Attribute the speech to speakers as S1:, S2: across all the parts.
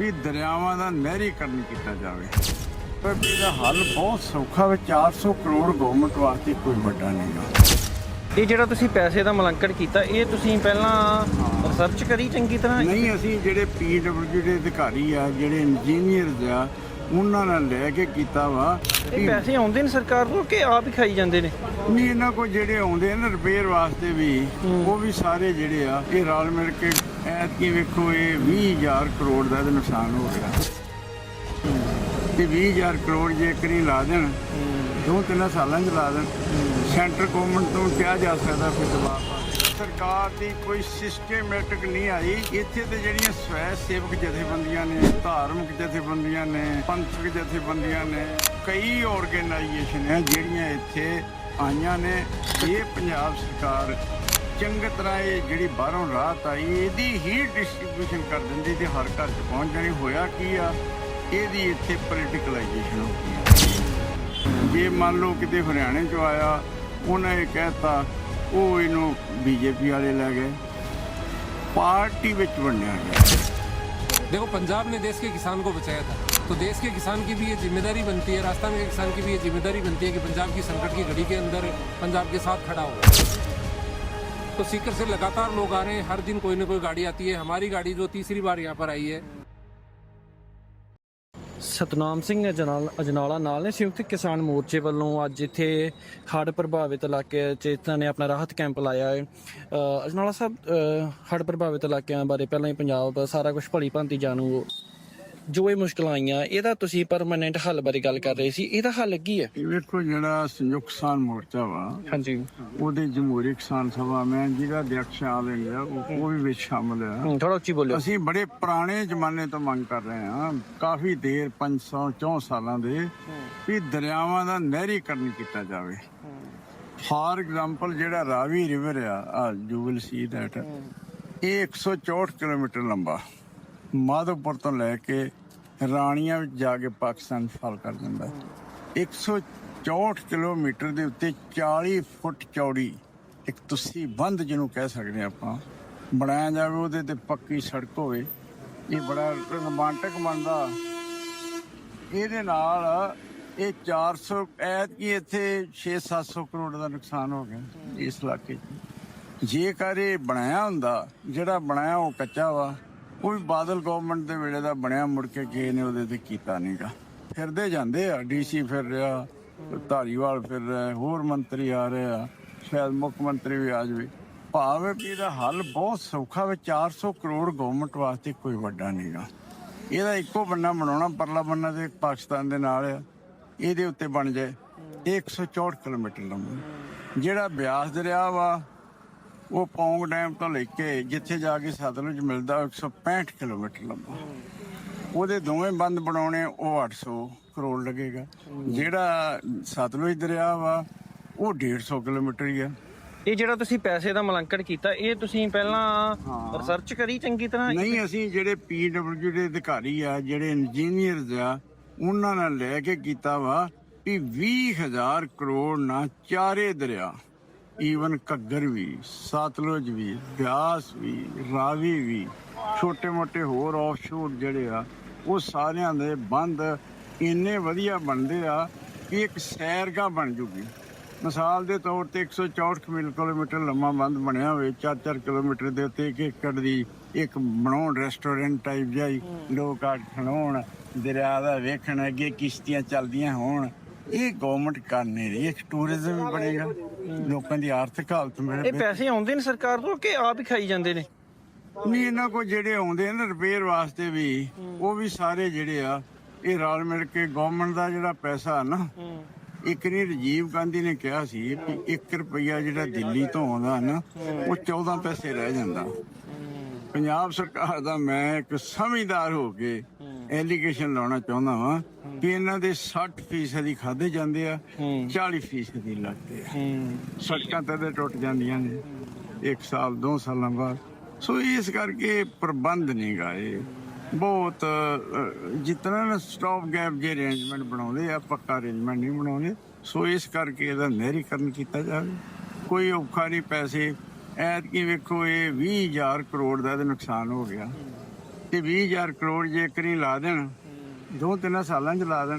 S1: ਵੀ ਦਰਿਆਵਾਂ ਦਾ ਨਹਿਰੀਕਰਨ ਕੀਤਾ ਜਾਵੇ। ਪਰ ਇਹਦਾ ਹੱਲ ਬਹੁਤ ਸੌਖਾ ਵੇ 400 ਕਰੋੜ ਗਵਰਨਮੈਂਟ ਵਾਸਤੇ ਕੋਈ ਵੱਡਾ ਨਹੀਂਗਾ
S2: ਇਹ ਜਿਹੜਾ ਤੁਸੀਂ ਪੈਸੇ ਦਾ ਮੁਲਾਂਕਣ ਕੀਤਾ ਇਹ ਤੁਸੀਂ ਪਹਿਲਾਂ ਰਿਸਰਚ ਕਰੀ ਚੰਗੀ ਤਰ੍ਹਾਂ?
S1: ਨਹੀਂ ਅਸੀਂ ਜਿਹੜੇ ਪੀਡਬਲਯੂ ਦੇ ਅਧਿਕਾਰੀ ਆ ਜਿਹੜੇ ਇੰਜੀਨੀਅਰਸ ਆ ਉਹਨਾਂ ਨਾਲ ਲੈ ਕੇ ਕੀਤਾ ਵਾ।
S2: ਇਹ ਪੈਸੇ ਆਉਂਦੇ ਨੇ ਸਰਕਾਰ ਤੋਂ ਕਿ ਆਪ ਹੀ ਖਾਈ ਜਾਂਦੇ ਨੇ?
S1: ਨਹੀਂ ਇਹਨਾਂ ਕੋ ਜਿਹੜੇ ਆਉਂਦੇ ਨੇ ਰਿਪੇਅਰ ਵਾਸਤੇ ਵੀ ਉਹ ਵੀ ਸਾਰੇ ਜਿਹੜੇ ਆ ਇਹ ਰਲ ਮਿਲ ਕੇ ਐਤਕੀ ਵੇਖੋ ਇਹ 20000 ਕਰੋੜ ਦਾ ਇਹਦਾ ਨੁਕਸਾਨ ਹੋ ਗਿਆ ਤੇ 20000 ਕਰੋੜ ਜੇ ਕਰੀ ਲਾ ਦੇਣ ਦੋ ਤਿੰਨ ਸਾਲਾਂ 'ਚ ਲਾ ਦੇਣ। ਸੈਂਟਰ ਗਵਰਨਮੈਂਟ ਤੋਂ ਕਿਹਾ ਜਾ ਸਕਦਾ ਫਿਰ ਦਬਾਅ। ਸਰਕਾਰ ਦੀ ਕੋਈ ਸਿਸਟਮੈਟਿਕ ਨਹੀਂ ਆਈ। ਇੱਥੇ ਤੇ ਜਿਹੜੀਆਂ ਸਵੈ ਸੇਵਕ ਜਥੇਬੰਦੀਆਂ ਨੇ, ਧਾਰਮਿਕ ਜਥੇਬੰਦੀਆਂ ਨੇ, ਪੰਥਕ ਜਥੇਬੰਦੀਆਂ ਨੇ, ਕਈ ਆਰਗੇਨਾਈਜੇਸ਼ਨ ਹੈ ਜਿਹੜੀਆਂ ਇੱਥੇ ਆਈਆਂ ਨੇ। ਇਹ ਪੰਜਾਬ ਸਰਕਾਰ ਚੰਗੀ ਤਰ੍ਹਾਂ ਇਹ ਜਿਹੜੀ ਬਾਹਰੋਂ ਰਾਤ ਆਈ, ਇਹਦੀ ਹੀ ਡਿਸਟ੍ਰੀਬਿਊਸ਼ਨ ਕਰ ਦਿੰਦੀ ਤੇ ਹਰ ਘਰ 'ਚ ਪਹੁੰਚ ਜਾਣੀ। ਹੋਇਆ ਕੀ ਆ? ਇਹਦੀ ਇੱਥੇ ਪੋਲੀਟੀਕਲਾਈਜੇਸ਼ਨ ਹੋ ਗਈ ਜੇ ਮੰਨ ਲਓ ਕਿਤੇ ਹਰਿਆਣੇ ਚੋਂ ਆਇਆ, ਉਹਨਾਂ ਇਹ ਕਹਿਤਾ ਉਹ ਇਹਨੂੰ ਬੀਜੇਪੀ ਵਾਲੇ ਲੈ ਗਏ ਪਾਰਟੀ ਵਿੱਚ ਵੰਡਿਆ ਗਿਆ
S3: देखो पंजाब ने देश के किसान को बचाया था तो देश के किसान की भी ये जिम्मेदारी बनती है राजस्थान के किसान की भी ये जिम्मेदारी बनती है कि पंजाब की संकट की घड़ी के अंदर पंजाब के साथ खड़ा हो तो सीकर से लगातार लोग आ रहे हैं हर दिन कोई ना कोई गाड़ी आती है हमारी गाड़ी जो तीसरी बार यहाँ पर आई है
S2: ਸਤਨਾਮ ਸਿੰਘ ਅਜਨਾਲ ਅਜਨਾਲਾ ਨਾਲ ਨੇ ਸੰਯੁਕਤ ਕਿਸਾਨ ਮੋਰਚੇ ਵੱਲੋਂ ਅੱਜ ਇੱਥੇ ਹੜ੍ਹ ਪ੍ਰਭਾਵਿਤ ਇਲਾਕੇ 'ਚ ਇਹਨਾਂ ਨੇ ਆਪਣਾ ਰਾਹਤ ਕੈਂਪ ਲਾਇਆ ਹੈ। ਅਜਨਾਲਾ ਸਾਹਿਬ ਹੜ੍ਹ ਪ੍ਰਭਾਵਿਤ ਇਲਾਕਿਆਂ ਬਾਰੇ ਪਹਿਲਾਂ ਹੀ ਪੰਜਾਬ ਸਾਰਾ ਕੁਝ ਭਲੀ ਭਾਂਤੀ ਜਾਣੂ ਜੋ ਇਹ ਮੁਸ਼ਕਲਾਂ ਆਈਆਂ ਇਹਦਾ ਤੁਸੀਂ ਪਰਮਾਨੈਂਟ ਹੱਲ ਬਾਰੇ ਗੱਲ ਕਰ ਰਹੇ ਸੀ ਇਹਦਾ ਹੱਲ ਕੀ ਹੈ?
S1: ਇਹ ਵੇਖੋ ਜਿਹੜਾ ਸੰਯੁਕਤ ਕਿਸਾਨ ਮੋਰਚਾ ਵਾ
S2: ਹਾਂਜੀ।
S1: ਉਹਦੇ ਜਮਹੂਰੀ ਕਿਸਾਨ ਸਭਾ ਮੈਂ ਜਿਹਦਾ ਅਧਿਕਸ਼ ਆਲ ਇੰਡੀਆ ਉਹ ਵੀ ਵਿੱਚ ਸ਼ਾਮਲ ਹੈ
S2: ਥੋੜਾ ਉੱਚੀ ਬੋਲਿਓ।
S1: ਅਸੀਂ ਬੜੇ ਪੁਰਾਣੇ ਜ਼ਮਾਨੇ ਤੋਂ ਮੰਗ ਕਰ ਰਹੇ ਹਾਂ ਕਾਫੀ ਦੇਰ 504 ਸਾਲਾਂ ਦੇ ਵੀ ਦਰਿਆਵਾਂ ਦਾ ਨਹਿਰੀਕਰਨ ਕੀਤਾ ਜਾਵੇ। ਫਾਰ ਐਗਜ਼ਾਮਪਲ ਜਿਹੜਾ ਰਾਵੀ ਰਿਵਰ ਆ ਆ ਯੂ ਵਿਲ ਸੀ ਦੈਟ ਇਹ 164 ਕਿਲੋਮੀਟਰ ਲੰਬਾ ਮਾਧੋਪੁਰ ਤੋਂ ਲੈ ਕੇ ਰਾਣੀਆਂ ਵਿੱਚ ਜਾ ਕੇ ਪਾਕਿਸਤਾਨ ਫਲ ਫਾਲ ਕਰ ਜਾਂਦਾ ਹੈ। 164 ਕਿਲੋਮੀਟਰ ਦੇ ਉੱਤੇ 40 ਫੁੱਟ ਚੌੜੀ ਇੱਕ ਤੁਸੀਂ ਬੰਦ ਜਿਹਨੂੰ ਕਹਿ ਸਕਦੇ ਹਾਂ ਆਪਾਂ, ਬਣਾਇਆ ਜਾਵੇ ਉਹਦੇ ਤੇ ਪੱਕੀ ਸੜਕ ਹੋਵੇ, ਇਹ ਬੜਾ ਰੋਮਾਂਟਿਕ ਬਣਦਾ ਇਹਦੇ ਨਾਲ ਇਹ 400 ਐਤ ਕੀ ਇੱਥੇ 6-700 ਕਰੋੜ ਦਾ ਨੁਕਸਾਨ ਹੋ ਗਿਆ ਇਸ ਇਲਾਕੇ 'ਚ ਜੇਕਰ ਇਹ ਬਣਾਇਆ ਹੁੰਦਾ, ਜਿਹੜਾ ਬਣਾਇਆ ਉਹ ਕੱਚਾ ਵਾ ਕੋਈ ਬਾਦਲ ਗਵਰਨਮੈਂਟ ਦੇ ਵੇਲੇ ਦਾ ਬਣਿਆ ਮੁੜ ਕੇ ਕਿਸੇ ਨੇ ਉਹਦੇ ਤੇ ਕੀਤਾ ਨਹੀਂਗਾ ਫਿਰਦੇ ਜਾਂਦੇ ਆ ਡੀਸੀ ਫਿਰ ਰਿਹਾ, ਧਾਰੀਵਾਲ ਫਿਰ ਰਿਹਾ, ਹੋਰ ਮੰਤਰੀ ਆ ਰਹੇ ਆ, ਸ਼ਾਇਦ ਮੁੱਖ ਮੰਤਰੀ ਵੀ ਆ ਜਾਵੇ। ਭਾਵੇਂ ਵੀ ਇਹਦਾ ਹੱਲ ਬਹੁਤ ਸੌਖਾ ਵੇ 400 ਕਰੋੜ ਗਵਰਨਮੈਂਟ ਵਾਸਤੇ ਕੋਈ ਵੱਡਾ ਨਹੀਂਗਾ ਇਹਦਾ ਇੱਕੋ ਬੰਨਾ ਬਣਾਉਣਾ, ਪਰਲਾ ਬੰਨਾ ਤੇ ਪਾਕਿਸਤਾਨ ਦੇ ਨਾਲ ਆ, ਇਹਦੇ ਉੱਤੇ ਬਣ ਜਾਏ। ਇਹ 164 ਕਿਲੋਮੀਟਰ ਲੰਬਾ। ਜਿਹੜਾ ਬਿਆਸ ਦਰਿਆ ਵਾ ਉਹ ਪੌਂਗ ਡੈਮ ਤੋਂ ਲੈ ਕੇ ਜਿੱਥੇ ਜਾ ਕੇ ਸਤਲੁਜ ਮਿਲਦਾ ਉਹ 165 ਕਿਲੋਮੀਟਰ ਲੰਬਾ। ਉਹਦੇ ਦੋਵੇਂ ਬੰਦ ਬਣਾਉਣੇ ਉਹ 800 ਕਰੋੜ ਲੱਗੇਗਾ। ਜਿਹੜਾ ਸਤਲੁਜ ਦਰਿਆ ਵਾ ਉਹ 150 ਕਿਲੋਮੀਟਰ ਹੀ ਆ।
S2: ਇਹ ਜਿਹੜਾ ਤੁਸੀਂ ਪੈਸੇ ਦਾ ਮੁਲਾਂਕਣ ਕੀਤਾ ਇਹ ਤੁਸੀਂ ਪਹਿਲਾਂ। ਰਿਸਰਚ ਕਰੀ ਚੰਗੀ ਤਰ੍ਹਾਂ?
S1: ਨਹੀਂ ਅਸੀਂ ਜਿਹੜੇ ਪੀਡਬਲਯੂ ਦੇ ਅਧਿਕਾਰੀ ਆ ਜਿਹੜੇ ਇੰਜੀਨੀਅਰਸ ਆ ਉਹਨਾਂ ਨਾਲ ਲੈ ਕੇ ਕੀਤਾ ਵਾ ਵੀ 20000 ਕਰੋੜ ਨਾ ਚਾਰੇ ਦਰਿਆ। ਈਵਨ ਘੱਗਰ ਵੀ, ਸਤਲੁਜ ਵੀ, ਬਿਆਸ ਵੀ, ਰਾਵੀ ਵੀ ਛੋਟੇ ਮੋਟੇ ਹੋਰ ਆਫਸ਼ੋਰ ਜਿਹੜੇ ਆ, ਉਹ ਸਾਰਿਆਂ ਦੇ ਬੰਦ ਇੰਨੇ ਵਧੀਆ ਬਣਦੇ ਆ ਕਿ ਇੱਕ ਸੈਰਗਾ ਬਣ ਜੂਗੀ। ਮਿਸਾਲ ਦੇ ਤੌਰ ਤੇ 164 ਮਿਲ ਕਿਲੋਮੀਟਰ ਲੰਮਾ ਬੰਦ ਬਣਿਆ ਹੋਵੇ 4-4 ਕਿਲੋਮੀਟਰ ਦੇ ਉੱਤੇ ਇੱਕ ਏਕੜ ਦੀ ਇੱਕ ਬਣਾਉਣ ਰੈਸਟੋਰੈਂਟ ਟਾਈਪ ਜਾਈ ਲੋਕ ਆ ਖਣਾਉਣ, ਦਰਿਆ ਦਾ ਵੇਖਣ ਅੱਗੇ ਕਿਸ਼ਤੀਆਂ ਚੱਲਦੀਆਂ ਹੋਣ। ਇਹ ਗਵਰਨਮੈਂਟ ਕਰ ਨਹੀਂ ਰਹੀ ਇੱਕ ਟੂਰਿਜ਼ਮ ਵੀ ਬਣੇਗਾ ਲੋਕਾਂ ਦੀ ਆਰਥਿਕ ਹਾਲਤ
S2: ਇਹ
S1: ਮੇਰੇ
S2: ਪੈਸੇ ਆਉਂਦੇ ਨੇ ਸਰਕਾਰ ਤੋਂ ਕਿ ਆਪ ਹੀ ਖਾਈ ਜਾਂਦੇ ਨੇ?
S1: ਨਹੀਂ ਇਹਨਾਂ ਕੋ ਜਿਹੜੇ ਆਉਂਦੇ ਨੇ ਰਿਪੇਅਰ ਵਾਸਤੇ ਵੀ ਉਹ ਵੀ ਸਾਰੇ ਜਿਹੜੇ ਆ ਇਹ ਰਲ ਮਿਲ ਕੇ ਗਵਰਨਮੈਂਟ ਦਾ ਜਿਹੜਾ ਪੈਸਾ ਨਾ ਇੱਕ ਨਹੀਂ ਰਾਜੀਵ ਗਾਂਧੀ ਨੇ ਕਿਹਾ ਸੀ ਕਿ 1 ਰੁਪਈਆ ਜਿਹੜਾ ਦਿੱਲੀ ਤੋਂ ਆਉਂਦਾ ਨਾ ਉਹ 14 ਪੈਸੇ ਰਹਿ ਜਾਂਦਾ। ਪੰਜਾਬ ਸਰਕਾਰ ਦਾ ਮੈਂ ਇੱਕ ਸਮਝਦਾਰ ਹੋ ਕੇ ਐਲੀਗੇਸ਼ਨ ਲਾਉਣਾ ਚਾਹੁੰਦਾ ਵਾਂ ਇਹਨਾਂ ਦੇ 60 ਫੀਸਦੀ ਖਾਦੇ ਜਾਂਦੇ ਆ 40 ਫੀਸਦੀ ਲੱਗਦੇ ਆ। ਸੜਕਾਂ ਤਾਂ ਟੁੱਟ ਜਾਂਦੀਆਂ ਨੇ ਇੱਕ ਸਾਲ ਦੋ ਸਾਲਾਂ ਬਾਅਦ। ਸੋ ਇਸ ਕਰਕੇ ਪ੍ਰਬੰਧ ਨਹੀਂ ਗਾਏ ਬਹੁਤ ਜਿਤਨਾ ਨਾ ਸਟਾਪ ਗੈਪ ਜੇ ਅਰੇਂਜਮੈਂਟ ਬਣਾਉਂਦੇ ਆ ਪੱਕਾ ਅਰੇਂਜਮੈਂਟ ਨਹੀਂ ਬਣਾਉਂਦੇ ਸੋ ਇਸ ਕਰਕੇ ਇਹਦਾ ਨਹਿਰੀਕਰਨ ਕੀਤਾ ਜਾਵੇ। ਕੋਈ ਔਖਾ ਨਹੀਂ ਪੈਸੇ। ਐਤ ਕੀ ਵੇਖੋ ਇਹ 20000 ਕਰੋੜ ਦਾ ਨੁਕਸਾਨ ਹੋ ਗਿਆ। ਤੇ 20000 ਕਰੋੜ ਜੇ ਕਰੀ ਲਾ ਦੇਣ ਦੋ ਤਿੰਨ ਸਾਲਾਂ ਚ ਲਾ ਦੇਣ।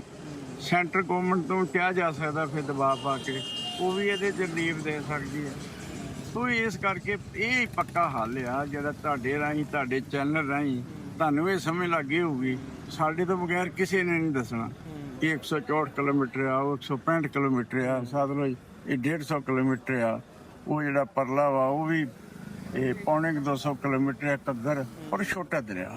S1: ਸੈਂਟਰ ਗਵਰਨਮੈਂਟ ਤੋਂ ਕਿਹਾ ਜਾ ਸਕਦਾ ਫਿਰ ਦਬਾਅ ਪਾ ਕੇ। ਉਹ ਵੀ ਇਹਦੇ ਚ ਰਿਲੀਫ ਦੇ ਸਕਦੀ ਹੈ। ਸੋ ਇਸ ਕਰਕੇ ਇਹ ਪੱਕਾ ਹੱਲ ਆ, ਜਿਹੜਾ ਤੁਹਾਡੇ ਰਾਹੀਂ, ਤੁਹਾਡੇ ਚੈਨਲ ਰਾਹੀਂ ਤੁਹਾਨੂੰ ਇਹ ਸਮਝ ਲੱਗ ਗਈ ਹੋਊਗੀ। ਸਾਡੇ ਤੋਂ ਬਗੈਰ ਕਿਸੇ ਨੇ ਨਹੀਂ ਦੱਸਣਾ ਕਿ 164 ਕਿਲੋਮੀਟਰ ਆ, ਉਹ 165 ਕਿਲੋਮੀਟਰ ਆ। ਸਤਲੁਜ ਇਹ 150 ਕਿਲੋਮੀਟਰ ਆ। ਉਹ ਜਿਹੜਾ ਪਰਲਾ ਵਾ, ਉਹ ਵੀ ਇਹ ਪੌਣੇ ਕੁ 200 ਕਿਲੋਮੀਟਰ ਹੈ ਕੱਗਰ ਪਰ ਛੋਟਾ ਦਰਿਆ।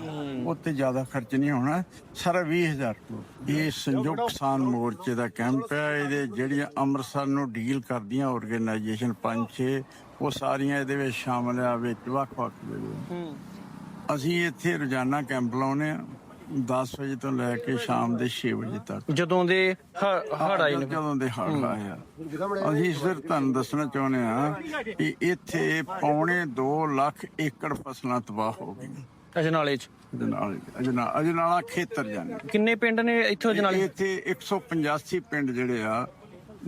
S1: ਉੱਤੇ ਜ਼ਿਆਦਾ ਖਰਚ ਨਹੀਂ ਹੋਣਾ। ਸਾਰਾ 20000 ਕਰੋੜ ਇਹ ਸੰਯੁਕਤ ਕਿਸਾਨ ਮੋਰਚੇ ਦਾ ਕੈਂਪ ਹੈ। ਇਹਦੇ ਜਿਹੜੀਆਂ ਅੰਮ੍ਰਿਤਸਰ ਨੂੰ ਡੀਲ ਕਰਦੀਆਂ ਆਰਗੇਨਾਈਜੇਸ਼ਨ ਪੰਜ ਛੇ ਉਹ ਸਾਰੀਆਂ ਇਹਦੇ ਵਿੱਚ ਸ਼ਾਮਲ ਆ ਵਿੱਚ ਵੱਖ-ਵੱਖ ਅਸੀਂ ਇੱਥੇ ਰੋਜ਼ਾਨਾ ਕੈਂਪ ਲਾਉਨੇ ਆ 10 ਵਜੇ ਤੋਂ ਲੈ ਕੇ ਸ਼ਾਮ ਦੇ 6 ਵਜੇ ਤੱਕ।
S2: ਜਦੋਂ ਦੇ ਹੜ ਆਏ ਨੇ
S1: ਜਦੋਂ ਦੇ ਹੜ੍ਹ ਆਏ ਆ। ਅਸੀਂ ਸਿਰ ਤੁਹਾਨੂੰ ਦੱਸਣਾ ਚਾਹੁੰਦੇ ਆ ਕਿ ਇੱਥੇ ਪੌਣੇ 2 ਲੱਖ ਏਕੜ ਫਸਲਾਂ ਤਬਾਹ ਹੋ ਗਈਆਂ।
S2: ਅਜਨਾਲੇ ਚ।
S1: ਅਜਨਾਲੇ ਅਜਨਾ ਅਜਨਾਲਾ ਖੇਤਰ ਜਾਨੇ
S2: ਕਿੰਨੇ ਪਿੰਡ ਨੇ ਇੱਥੋਂ ਅਜਨਾਲੇ?
S1: ਇੱਥੇ 185 ਪਿੰਡ ਜਿਹੜੇ ਆ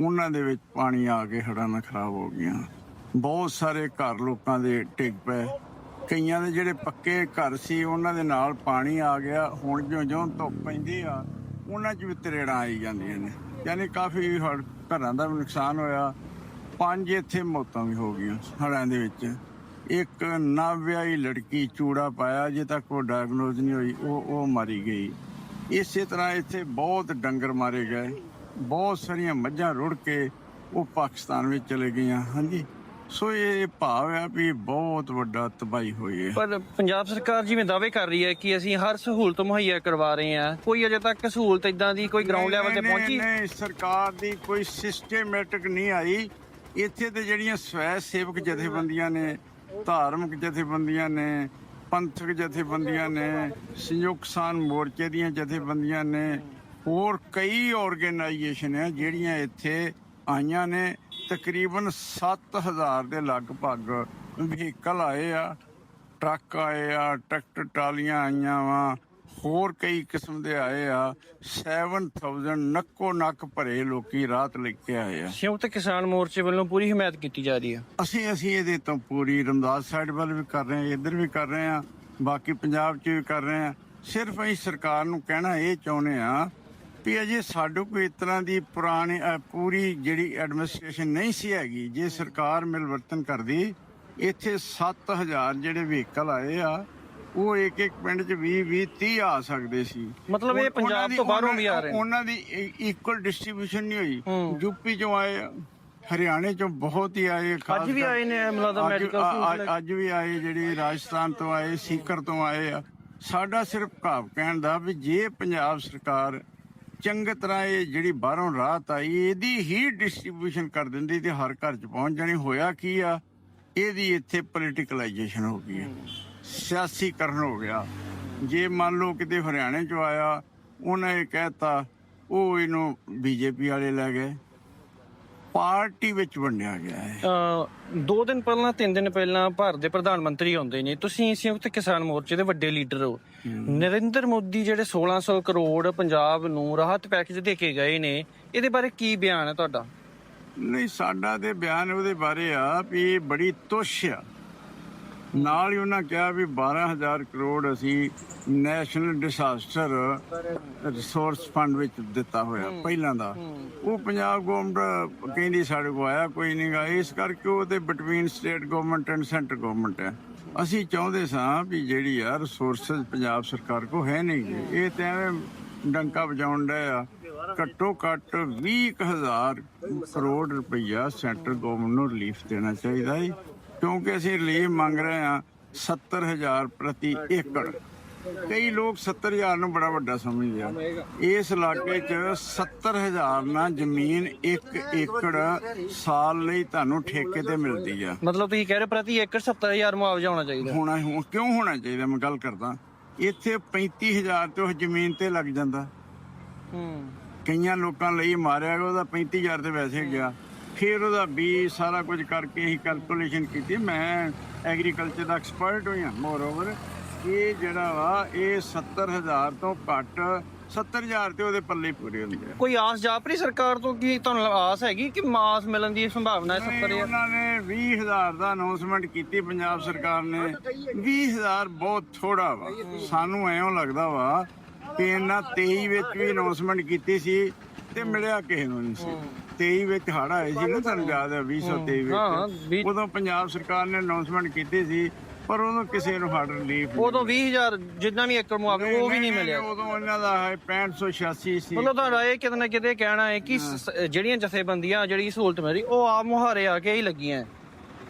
S1: ਉਹਨਾਂ ਦੇ ਵਿੱਚ ਪਾਣੀ ਆ ਕੇ ਹੜ੍ਹਾਂ ਨਾਲ ਖਰਾਬ ਹੋ ਗਈਆਂ। ਬਹੁਤ ਸਾਰੇ ਘਰ ਲੋਕਾਂ ਦੇ ਡਿੱਗ ਪਏ। ਕਈਆਂ ਦੇ ਜਿਹੜੇ ਪੱਕੇ ਘਰ ਸੀ, ਉਹਨਾਂ ਦੇ ਨਾਲ ਪਾਣੀ ਆ ਗਿਆ। ਹੁਣ ਜਿਉਂ-ਜਿਉਂ ਧੁੱਪ ਪੈਂਦੀ ਆ, ਉਹਨਾਂ 'ਚ ਵੀ ਤਰੇੜਾਂ ਆਈ ਜਾਂਦੀਆਂ ਨੇ। ਯਾਨੀ ਕਾਫੀ ਹੜ੍ਹ- ਘਰਾਂ ਦਾ ਵੀ ਨੁਕਸਾਨ ਹੋਇਆ। ਪੰਜ ਇੱਥੇ ਮੌਤਾਂ ਵੀ ਹੋ ਗਈਆਂ ਹੜ੍ਹਾਂ ਦੇ ਵਿੱਚ। ਇੱਕ ਨਵਵਿਆਹੀ ਲੜਕੀ ਚੂੜਾ ਪਾਇਆ ਜੇ ਤੱਕ ਉਹ ਡਾਇਗਨੋਜ਼ ਨਹੀਂ ਹੋਈ, ਉਹ ਉਹ ਮਾਰੀ ਗਈ। ਇਸੇ ਤਰ੍ਹਾਂ ਇੱਥੇ ਬਹੁਤ ਡੰਗਰ ਮਾਰੇ ਗਏ। ਬਹੁਤ ਸਾਰੀਆਂ ਮੱਝਾਂ ਰੁੜ ਕੇ ਉਹ ਪਾਕਿਸਤਾਨ ਵਿੱਚ ਚਲੇ ਗਈਆਂ। ਹਾਂਜੀ। ਸੋ ਇਹ ਭਾਵ ਹੈ ਵੀ ਬਹੁਤ ਵੱਡਾ ਤਬਾਹੀ ਹੋਈ ਹੈ।
S2: ਪਰ ਪੰਜਾਬ ਸਰਕਾਰ ਜਿਵੇਂ ਦਾਅਵੇ ਕਰ ਰਹੀ ਹੈ ਕਿ ਅਸੀਂ ਹਰ ਸਹੂਲਤ ਮੁਹੱਈਆ ਕਰਵਾ ਰਹੇ ਹਾਂ। ਕੋਈ ਅਜੇ ਤੱਕ ਸਹੂਲਤ ਇਦਾਂ ਦੀ ਕੋਈ ਗਰਾਊਂਡ ਲੈਵਲ ਤੇ ਪਹੁੰਚੀ?
S1: ਨਹੀਂ ਨਹੀਂ, ਸਰਕਾਰ ਦੀ ਕੋਈ ਸਿਸਟੇਮੈਟਿਕ ਨਹੀਂ ਆਈ। ਇੱਥੇ ਤੇ ਜਿਹੜੀਆਂ ਸਵੈ ਸੇਵਕ ਜਥੇਬੰਦੀਆਂ ਨੇ ਧਾਰਮਿਕ ਜਥੇਬੰਦੀਆਂ ਨੇ ਪੰਥਕ ਜਥੇਬੰਦੀਆਂ ਨੇ ਸੰਯੁਕਤ ਕਿਸਾਨ ਮੋਰਚੇ ਦੀਆਂ ਜਥੇਬੰਦੀਆਂ ਨੇ ਹੋਰ ਕਈ ਆਰਗੇਨਾਈਜੇਸ਼ਨ ਹੈ ਜਿਹੜੀਆਂ ਇੱਥੇ ਆਈਆਂ ਨੇ। ਤਕਰੀਬਨ 7000 ਦੇ ਲਗਭਗ ਵਹੀਕਲ ਆਏ ਆ ਟਰੱਕ ਆਏ ਆ ਟਰੈਕਟਰ ਟਰਾਲੀਆਂ ਆਈਆਂ ਵਾ ਹੋਰ ਕਈ ਕਿਸਮ ਦੇ ਆਏ ਆ। 7000 ਨੱਕੋ ਨੱਕ ਭਰੇ ਲੋਕੀ ਰਾਤ ਲੈ ਕੇ ਆਏ ਆ।
S2: ਸੰਯੁਕਤ ਕਿਸਾਨ ਮੋਰਚੇ ਵੱਲੋਂ ਪੂਰੀ ਹਮਾਇਤ ਕੀਤੀ ਜਾ ਰਹੀ ਹੈ।
S1: ਅਸੀਂ ਅਸੀਂ ਇਹਦੇ ਤੋਂ ਪੂਰੀ ਰਮਦਾਸ ਸਾਈਡ ਵੱਲ ਵੀ ਕਰ ਰਹੇ ਹਾਂ ਇੱਧਰ ਵੀ ਕਰ ਰਹੇ ਹਾਂ ਬਾਕੀ ਪੰਜਾਬ 'ਚ ਵੀ ਕਰ ਰਹੇ ਹਾਂ। ਸਿਰਫ ਅਸੀਂ ਸਰਕਾਰ ਨੂੰ ਕਹਿਣਾ ਇਹ ਚਾਹੁੰਦੇ ਆ ਵੀ ਅਜੇ ਸਾਡੇ ਕੋਈ ਇਸ ਤਰ੍ਹਾਂ ਦੀ ਪੁਰਾਣੀ ਅ, ਪੂਰੀ ਜਿਹੜੀ ਐਡਮਿਨਿਸਟ੍ਰੇਸ਼ਨ ਨਹੀਂ ਸੀ ਹੈਗੀ ਜੇ ਸਰਕਾਰ ਮਿਲਵਰਤਨ ਕਰਦੀ ਇੱਥੇ 7000 ਜਿਹੜੇ ਵਹੀਕਲ ਆਏ ਆ ਉਹ ਇੱਕ ਇੱਕ ਪਿੰਡ 'ਚ 20 20 30 ਆ ਸਕਦੇ ਸੀ।
S2: ਮਤਲਬ ਇਹ ਪੰਜਾਬ
S1: ਦੀ-
S2: ਤੋਂ ਬਾਹਰੋਂ ਵੀ ਆ ਰਹੇ ਨੇ।
S1: ਉਹਨਾਂ ਦੀ ਇਕੁਅਲ ਡਿਸਟ੍ਰੀਬਿਊਸ਼ਨ ਨਹੀਂ ਹੋਈ।
S2: ਹੂੰ।
S1: ਯੂਪੀ ਚੋਂ ਆਏ ਆ, ਹਰਿਆਣੇ ਚੋਂ ਬਹੁਤ ਹੀ ਆਏ ਖਾਸ
S2: ਅੱਜ ਵੀ
S1: ਕਰ-
S2: ਆਏ ਨੇ ਮਤਲਬ
S1: ਅੱਜ-
S2: ਮੈਡੀਕਲ
S1: ਅ- ਅ- ਅੱਜ ਵੀ ਆਏ ਜਿਹੜੇ ਰਾਜਸਥਾਨ ਤੋਂ ਆਏ ਸੀਕਰ ਤੋਂ ਆਏ ਆ। ਸਾਡਾ ਸਿਰਫ ਭਾਵ ਕਹਿਣ ਦਾ ਵੀ ਜੇ ਪੰਜਾਬ ਸਰਕਾਰ ਚੰਗੀ ਤਰ੍ਹਾਂ ਇਹ ਜਿਹੜੀ ਬਾਹਰੋਂ ਰਾਤ ਆਈ, ਇਹਦੀ ਹੀ ਡਿਸਟ੍ਰੀਬਿਊਸ਼ਨ ਕਰ ਦਿੰਦੀ ਤੇ ਹਰ ਘਰ ਚ ਪਹੁੰਚ ਜਾਣੀ। ਹੋਇਆ ਕੀ ਆ? ਇਹਦੀ ਇੱਥੇ ਪੋਲੀਟੀਕਲਾਈਜੇਸ਼ਨ ਹੋ ਗਈ ਹੈ ਸਿਆਸੀਕਰਨ ਹੋ ਗਿਆ। ਜੇ ਮੰਨ ਲਓ ਕਿਤੇ ਹਰਿਆਣੇ ਚ ਆਇਆ, ਉਹਨਾਂ ਇਹ ਕਹਿਤਾ, ਉਹ ਇਹਨੂੰ ਬੀਜੇਪੀ ਵਾਲੇ ਲੈ ਗਏ। ਪਾਰਟੀ ਵਿੱਚ ਵੰਡਿਆ ਗਿਆ ਹੈ।
S2: ਅ, ਦੋ ਦਿਨ ਪਹਿਲਾਂ ਤਿੰਨ ਦਿਨ ਪਹਿਲਾਂ ਭਾਰਤ ਦੇ ਪ੍ਰਧਾਨ ਮੰਤਰੀ ਆਉਂਦੇ ਨੇ। ਤੁਸੀਂ ਸੰਯੁਕਤ ਕਿਸਾਨ ਮੋਰਚੇ ਦੇ ਵੱਡੇ ਲੀਡਰ ਹੋ। ਨਰਿੰਦਰ ਮੋਦੀ ਜਿਹੜੇ 1600 ਕਰੋੜ ਪੰਜਾਬ ਨੂੰ ਰਾਹਤ ਪੈਕੇਜ ਦੇ ਕੇ ਗਏ ਨੇ ਇਹਦੇ ਬਾਰੇ ਕੀ ਬਿਆਨ ਹੈ ਤੁਹਾਡਾ?
S1: ਨਹੀਂ ਸਾਡਾ ਤੇ ਬਿਆਨ ਉਹਦੇ ਬਾਰੇ ਆ ਵੀ ਇਹ ਬੜੀ ਤੁੱਛ ਆ। ਨਾਲ ਹੀ ਉਹਨਾਂ ਕਿਹਾ ਵੀ 12000 ਕਰੋੜ ਅਸੀਂ ਨੈਸ਼ਨਲ ਡਿਸਾਸਟਰ ਰਿਸੋਰਸ ਫੰਡ ਵਿੱਚ ਦਿੱਤਾ ਹੋਇਆ ਪਹਿਲਾਂ ਦਾ। ਉਹ ਪੰਜਾਬ ਗਵਰਨਮੈਂਟ ਕਹਿੰਦੀ ਸਾਡੇ ਕੋਲ ਆਇਆ ਕੋਈ ਨਹੀਂਗਾ ਇਸ ਕਰਕੇ ਉਹ ਤੇ between state government and centre government ਹੈ। ਅਸੀਂ ਚਾਹੁੰਦੇ ਸਾਂ ਵੀ ਜਿਹੜੀ ਆ ਰਿਸੋਰਸਸ ਪੰਜਾਬ ਸਰਕਾਰ ਕੋ ਹੈ ਨਹੀਂ। ਇਹ ਤੇ ਐਵੇਂ ਡੰਕਾ ਵਜਾਉਣ ਡਿਆ ਆ। ਘੱਟੋ ਘੱਟ 20000 ਕਰੋੜ ਰੁਪਈਆ ਸੈਂਟਰ ਗਵਰਨਮੈਂਟ ਨੂੰ ਰਿਲੀਫ ਦੇਣਾ ਚਾਹੀਦਾ ਹੈ ਕਿਉਂਕਿ ਅਸੀਂ ਰਿਲੀਫ ਮੰਗ ਰਹੇ ਹਾਂ 70000 ਪ੍ਰਤੀ ਏਕੜ। ਕਈ ਲੋਕ 70000 ਨੂੰ ਬੜਾ ਵੱਡਾ ਸਮਝਦੇ ਆ। ਇਸ ਇਲਾਕੇ 'ਚ 70000 ਨਾਲ ਜ਼ਮੀਨ 1 ਏਕੜ ਸਾਲ ਲਈ ਤੁਹਾਨੂੰ ਠੇਕੇ ਤੇ ਮਿਲਦੀ ਆ।
S2: ਮਤਲਬ ਤੁਸੀਂ ਕਹਿ ਰਹੇ ਪ੍ਰਤੀ ਏਕੜ 70000 ਮੁਆਵਜ਼ਾ ਹੋਣਾ ਚਾਹੀਦਾ।
S1: ਹੋਣਾ ਕਿਉਂ ਹੋਣਾ ਚਾਹੀਦਾ? ਮੈਂ ਗੱਲ ਕਰਦਾ। ਇੱਥੇ 35000 ਤੇ ਉਹ ਜ਼ਮੀਨ ਤੇ ਲੱਗ ਜਾਂਦਾ।
S2: ਹੂੰ।
S1: ਕਈਆਂ ਲੋਕਾਂ ਲਈ ਮਾਰਿਆ ਗਿਆ ਉਹਦਾ 35000 ਤੇ ਵੈਸੇ ਗਿਆ। ਫਿਰ ਉਹਦਾ ਵੀ ਸਾਰਾ ਕੁਝ ਕਰਕੇ ਅਸੀਂ ਕੈਲਕੂਲੇਸ਼ਨ ਕੀਤੀ। ਮੈਂ ਐਗਰੀਕਲਚਰ ਦਾ ਐਕਸਪਰਟ ਹੋਇਆ ਮੋਰ ਓਵਰ ਇਹ ਜਿਹੜਾ ਵਾ ਇਹ 70000 ਤੋਂ ਘੱਟ 70000 ਤੇ ਉਹਦੇ ਪੱਲੇ ਹੀ ਪੂਰੇ ਹੁੰਦੇ ਆ।
S2: ਕੋਈ ਆਸ ਜਾਪ ਰਹੀ ਸਰਕਾਰ ਤੋਂ ਕਿ ਤੁਹਾਨੂੰ ਆਸ ਹੈਗੀ ਕਿ ਮਾਸ ਮਿਲਣ ਦੀ ਸੰਭਾਵਨਾ ਹੈ
S1: ਨਹੀਂ,
S2: 70000
S1: ਉਹਨਾਂ ਨੇ 20000 ਦਾ ਅਨਾਉਂਸਮੈਂਟ ਕੀਤੀ ਪੰਜਾਬ ਸਰਕਾਰ ਨੇ। 20000 ਬਹੁਤ ਥੋੜਾ ਵਾ। ਸਾਨੂੰ ਐਂ ਲੱਗਦਾ ਵਾ ਕਿ ਇਹਨਾਂ 23 ਵਿੱਚ ਵੀ ਅਨਾਉਂਸਮੈਂਟ ਕੀਤੀ ਸੀ। ਤੇ ਮਿਲਿਆ ਕਿਸੇ ਨੂੰ ਨਹੀਂ ਸੀ। 23 ਵਿੱਚ ਹੜ ਆਏ ਸੀ ਨਾ ਤੁਹਾਨੂੰ ਯਾਦ ਹੈ 2023
S2: ਹਾਂ,
S1: ਵਿੱਚ।
S2: ਵੀਹ-
S1: ਉਦੋਂ ਪੰਜਾਬ ਸਰਕਾਰ ਨੇ ਅਨਾਉਂਸਮੈਂਟ ਕੀਤੀ ਸੀ ਪਰ ਉਦੋਂ ਕਿਸੇ ਨੂੰ ਹੜ ਰਿਲੀਫ
S2: ਉਦੋਂ 20000 ਜਿੰਨਾ ਵੀ ਏਕੜ ਮੁਆਵਜ਼ਾ ਉਹ ਵੀ ਨਹੀਂ ਮਿਲਿਆ।
S1: ਉਦੋਂ ਇਹਨਾਂ ਦਾ ਹੈ 6586 ਸੀ
S2: ਮਤਲਬ ਤੁਹਾਡਾ ਇਹ ਕਿਤੇ ਨਾ ਕਿਤੇ ਕਹਿਣਾ ਹੈ ਕਿ ਸ- ਜਿਹੜੀਆਂ ਜਥੇਬੰਦੀਆਂ ਜਿਹੜੀ ਸਹੂਲਤ ਮਿਲੀ ਉਹ ਆਪ ਮੁਹਾਰੇ ਆ ਕੇ ਹੀ ਲੱਗੀਆਂ।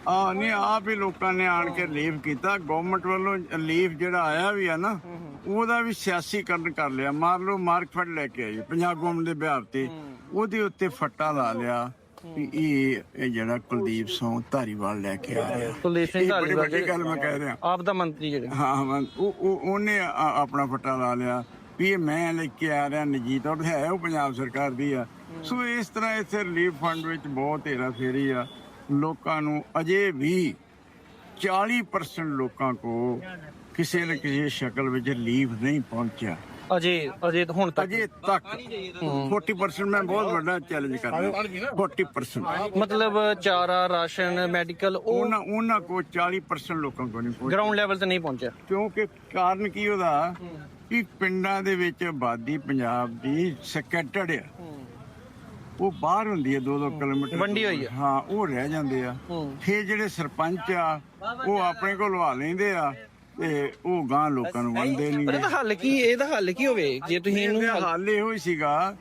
S1: ਆ ਨਹੀਂ ਆਪ ਹੀ ਲੋਕਾਂ ਨੇ ਆਣ ਕੇ ਲੀਵ ਕੀਤਾ। ਗਵਰਨਮੈਂਟ ਵੱਲੋਂ ਲੀਵ ਜਿਹੜਾ ਆਇਆ ਵੀ ਆ ਨਾ ਉਹਦਾ ਵੀ ਸਿਆਸੀਕਰਨ ਕਰ ਲਿਆ। ਮਾਰ ਲਓ ਮਾਰਕਫੈਟ ਲੈ ਕੇ ਆਈ। ਪੰਜਾਬ ਗਵਰਨਮੈਂਟ ਦੇ ਬਿਹਾਰ ਤੇ ਉਹਦੇ ਉੱਤੇ ਫੱਟਾ ਲਾ ਲਿਆ ਵੀ ਇਹ ਇਹ ਜਿਹੜਾ ਕੁਲਦੀਪ ਸਿੰਘ ਧਾਰੀਵਾਲ ਲੈ ਕੇ ਆ ਰਿਹਾ।
S2: ਕੁਲਦੀਪ ਸਿੰਘ ਧਾਲੀਵਾਲ
S1: ਵੱਡੀ ਗੱਲ ਮੈਂ ਕਹਿ ਰਿਹਾ।
S2: ਆਪ ਦਾ ਮੰਤਰੀ ਜਿਹੜੇ।
S1: ਹਾਂ ਉਹ ਉਹ- ਉਹਨੇ ਆਪਣਾ ਫੱਟਾ ਲਾ ਲਿਆ ਵੀ ਇਹ ਮੈਂ ਲੈ ਕੇ ਆ ਰਿਹਾ ਨਜੀਤ ਔਰ ਹੈ ਉਹ ਪੰਜਾਬ ਸਰਕਾਰ ਦੀ ਆ। ਸੋ ਇਸ ਤਰ੍ਹਾਂ ਇੱਥੇ ਰਿਲੀਫ ਫੰਡ ਵਿੱਚ ਬਹੁਤ ਹੇਰਾ ਫੇਰੀ ਆ। ਲੋਕਾਂ ਨੂੰ ਅਜੇ ਵੀ 40% ਲੋਕਾਂ ਕੋ ਕਿਸੇ ਨਾ ਕਿਸੇ ਸ਼ਕਲ ਵਿੱਚ ਰਿਲੀਫ ਨਹੀਂ ਪਹੁੰਚਿਆ।
S2: ਅਜੇ ਅਜੇ ਹੁਣ ਤੱਕ।
S1: ਅਜੇ ਤੱਕ 40% ਮੈਂ ਬਹੁਤ ਵੱਡਾ ਚੈਲੰਜ ਕਰਦਾ 40%
S2: ਮਤਲਬ ਚਾਰਾ ਰਾਸ਼ਨ ਮੈਡੀਕਲ ਉਹ
S1: ਉਹਨਾਂ ਉਹਨਾਂ ਕੋ 40% ਲੋਕਾਂ ਕੋ ਨਹੀਂ ਪਹੁੰਚਿਆ।
S2: ਗਰਾਊਂਡ ਲੈਵਲ ਤੇ ਨਹੀਂ ਪਹੁੰਚਿਆ।
S1: ਕਿਉਂਕਿ ਕਾਰਨ ਕੀ ਉਹਦਾ? ਕਿ ਪਿੰਡਾਂ ਦੇ ਵਿੱਚ ਆਬਾਦੀ ਪੰਜਾਬ ਦੀ ਸਕੈਟਰਡ ਆ। ਉਹ ਬਾਹਰ ਹੁੰਦੀ ਹੈ 2-2 ਕਿਲੋਮੀਟਰ
S2: ਵੰਡੀ ਹੋਈ ਆ।
S1: ਹਾਂ ਉਹ ਰਹਿ ਜਾਂਦੇ ਆ। ਫਿਰ ਜਿਹੜੇ ਸਰਪੰਚ ਆ ਉਹ ਆਪਣੇ ਕੋਲ ਲਵਾ ਲੈਂਦੇ ਆ। ਤੇ ਉਹ ਗਾਂ ਲੋਕਾਂ ਨੂੰ ਵੰਡਦੇ ਨਹੀਂ
S2: ਪਰ ਇਹਦਾ ਹੱਲ ਕੀ ਇਹਦਾ ਹੱਲ ਕੀ ਹੋਵੇ? ਜੇ ਤੁਸੀਂ ਇਹਨੂੰ
S1: ਇਹਦਾ
S2: ਹੱਲ-
S1: ਇਹੋ ਹੀ ਸੀਗਾ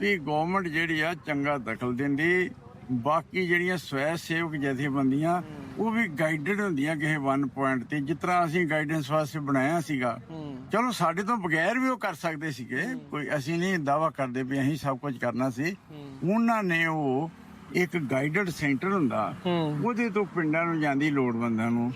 S1: ਵੀ ਗਵਰਨਮੈਂਟ ਜਿਹੜੀ ਆ ਚੰਗਾ ਦਖਲ ਦਿੰਦੀ ਬਾਕੀ ਜਿਹੜੀਆਂ ਸਵੈ ਸੇਵਕ ਜਥੇਬੰਦੀਆਂ ਉਹ ਵੀ ਗਾਈਡਡ ਹੁੰਦੀਆਂ ਕਿਸੇ ਵਨ ਪੁਆਇੰਟ ਤੇ ਜਿਸ ਤਰ੍ਹਾਂ ਅਸੀਂ ਗਾਈਡੈਂਸ ਵਾਸਤੇ ਬਣਾਇਆ ਸੀਗਾ। ਚਲੋ ਸਾਡੇ ਤੋਂ ਬਗੈਰ ਵੀ ਉਹ ਕਰ ਸਕਦੇ ਸੀਗੇ ਕੋਈ ਅਸੀਂ ਨਹੀਂ ਦਾਵਾ ਕਰਦੇ ਵੀ ਅਸੀਂ ਸਭ ਕੁਝ ਕਰਨਾ ਸੀ। ਉਹਨਾਂ ਨੇ ਉਹ ਇੱਕ ਗਾਈਡਡ ਸੈਂਟਰ ਹੁੰਦਾ ਉਹਦੇ ਤੋਂ ਪਿੰਡਾਂ ਨੂੰ ਜਾਂਦੀ ਲੋੜਵੰਦਾਂ ਨੂੰ।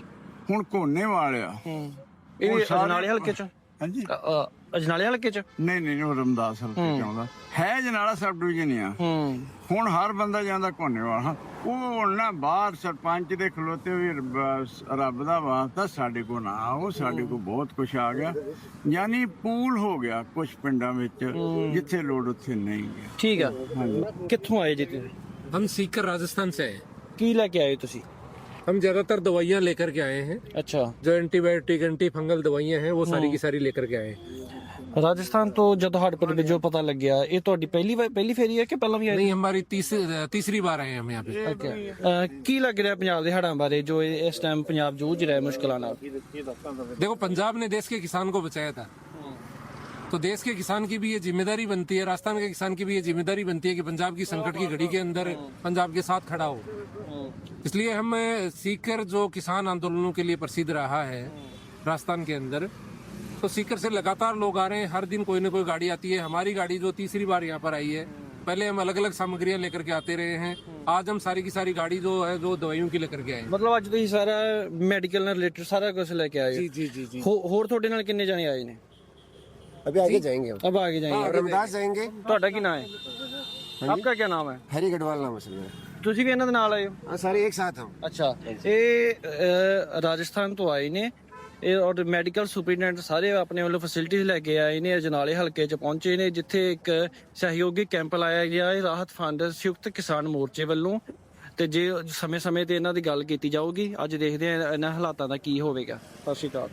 S1: ਹੁਣ ਕੋਨੇ ਵਾਲਿਆ
S2: ਹੂੰ ਇਹ
S1: ਉਹ ਸਾਰੇ-
S2: ਅਜਨਾਲੇ ਹਲਕੇ ਚ
S1: ਹਾਂਜੀ
S2: ਅ, ਅ, ਅਜਨਾਲੇ ਹਲਕੇ ਚ
S1: ਨਹੀਂ ਨਹੀਂ ਉਹ ਰਮਦਾਸ ਹਲਕੇ ਚ ਆਉਂਦਾ ਹੈ ਜਨਾਲਾ ਸਬ ਡਿਵੀਜ਼ਨ ਆ
S2: ਹੂੰ
S1: ਹੁਣ ਹਰ ਬੰਦਾ ਜਾਂਦਾ ਕੋਨੇਵਾਲ ਹਾਂ ਉਹ ਹੁਣ ਨਾ ਬਾਹਰ ਸਰਪੰਚ ਦੇ ਖਲੋਤੇ ਵੀ ਰੱਬ- ਰੱਬ ਦਾ ਵਾਸਤਾ ਸਾਡੇ ਕੋ ਨਾ ਉਹ ਸਾਡੇ ਕੋ ਬਹੁਤ ਕੁਝ ਆ ਗਿਆ ਯਾਨੀ ਪੂਲ ਹੋ ਗਿਆ ਕੁਝ ਪਿੰਡਾਂ ਵਿੱਚ ਜਿੱਥੇ ਲੋੜ ਉੱਥੇ ਨਹੀਂ ਹੈ
S2: ਠੀਕ ਆ ਕਿੱਥੋਂ ਆਏ ਜੀ ਤੁਸੀਂ
S3: हम सीकर राजस्थान से हैं
S2: ਕੀ ਲੈ ਕੇ ਆਏ ਤੁਸੀਂ
S3: हम ज्यादातर दवाइयाँ लेकर के आए हैं
S2: ਅੱਛਾ
S3: जो एंटीबायोटिक एंटी फंगल दवाइयाँ हैं वो सारी की सारी लेकर के आए हैं
S2: ਰਾਜਸਥਾਨ ਤੋਂ ਜਦੋਂ ਹੜਪੜ ਦੇ ਜੋ ਪਤਾ ਲੱਗਿਆ ਇਹ ਤੁਹਾਡੀ ਪਹਿਲੀ ਵਾਰ ਪਹਿਲੀ ਫੇਰੀ ਹੈ ਕਿ ਪਹਿਲਾਂ ਵੀ ਆਏ
S3: नहीं हमारी तीसरी तीसरी बार आए हैं हम यहाँ पे
S2: ਅੱਛਾ ਅ, ਕੀ ਲੱਗ ਰਿਹਾ ਪੰਜਾਬ ਦੇ ਹੜਾਂ ਬਾਰੇ ਜੋ ਇਹ- ਇਸ ਟਾਈਮ ਪੰਜਾਬ ਜੂਝ ਰਿਹਾ ਮੁਸ਼ਕਲਾਂ ਨਾਲ
S3: देखो पंजाब ने देश के किसान को बचाया था तो देश के किसान की भी ये जिम्मेदारी बनती है राजस्थान के किसान की भी ये जिम्मेदारी बनती है कि पंजाब की संकट की घड़ी के अंदर पंजाब के साथ खड़ा हो इसलिए हम अ, सीकर जो किसान आंदोलनों के लिए प्रसिद्ध रहा है राजस्थान के अंदर तो सीकर से लगातार लोग आ रहे हैं हर दिन कोई ना कोई गाड़ी आती है हमारी गाड़ी जो तीसरी बार यहाँ पर आई है पहले हम अलग अलग सामग्रियां लेकर के आते रहे हैं आज हम सारी की सारी गाड़ी जो है जो दवाइयों की लेकर के आए हैं।
S2: ਮਤਲਬ ਅੱਜ ਤੁਸੀਂ ਸਾਰਾ ਮੈਡੀਕਲ ਨਾਲ ਰਿਲੇਟਡ ਸਾਰਾ ਕੁਝ ਲੈ ਕੇ ਆਏ ਹੋ
S3: जी जी जी जी
S2: ਹੋ- ਹੋਰ ਤੁਹਾਡੇ ਨਾਲ ਕਿੰਨੇ ਜਾਣੇ ਆਏ ਨੇ
S4: अभी आगे जाएंगे हम
S2: ਅਬ ਆਗੇ ਜਾਈਏ
S4: रमदास जाएंगे
S2: ਤੁਹਾਡਾ ਕੀ ਨਾਮ ਹੈ ਆਪਕਾ ਕੀ ਨਾਮ ਹੈ
S4: हरी गढ़वाल नाम है सर मेरा
S2: ਤੁਸੀਂ ਵੀ ਇਹਨਾਂ ਦੇ ਨਾਲ ਆਏ ਹੋ
S4: हाँ सारे एक साथ हम
S2: ਅੱਛਾ ਇਹ ਅ, ਰਾਜਸਥਾਨ ਤੋਂ ਆਏ ਨੇ ਇਹ ਔਰ ਮੈਡੀਕਲ ਸੁਪਰੀਡੈਂਟ ਸਾਰੇ ਆਪਣੇ ਵੱਲੋਂ ਫੈਸਿਲਿਟੀਜ਼ ਲੈ ਕੇ ਆਏ ਨੇ ਅਜਨਾਲੇ ਹਲਕੇ 'ਚ ਪਹੁੰਚੇ ਨੇ ਜਿੱਥੇ ਇੱਕ ਸਹਿਯੋਗੀ ਕੈਂਪ ਲਾਇਆ ਗਿਆ ਹੈ ਰਾਹਤ ਫੰਡ ਸੰਯੁਕਤ ਕਿਸਾਨ ਮੋਰਚੇ ਵੱਲੋਂ ਤੇ ਜੇ ਸਮੇਂ-ਸਮੇਂ ਤੇ ਇਹਨਾਂ ਦੀ ਗੱਲ ਕੀਤੀ ਜਾਊਗੀ ਅੱਜ ਦੇਖਦੇ ਹਾਂ ਇਹਨਾਂ ਹਾਲਾਤਾਂ ਦਾ ਕੀ ਹੋਵੇਗਾ ਸਤਿ ਸ਼੍ਰੀ ਅਕਾਲ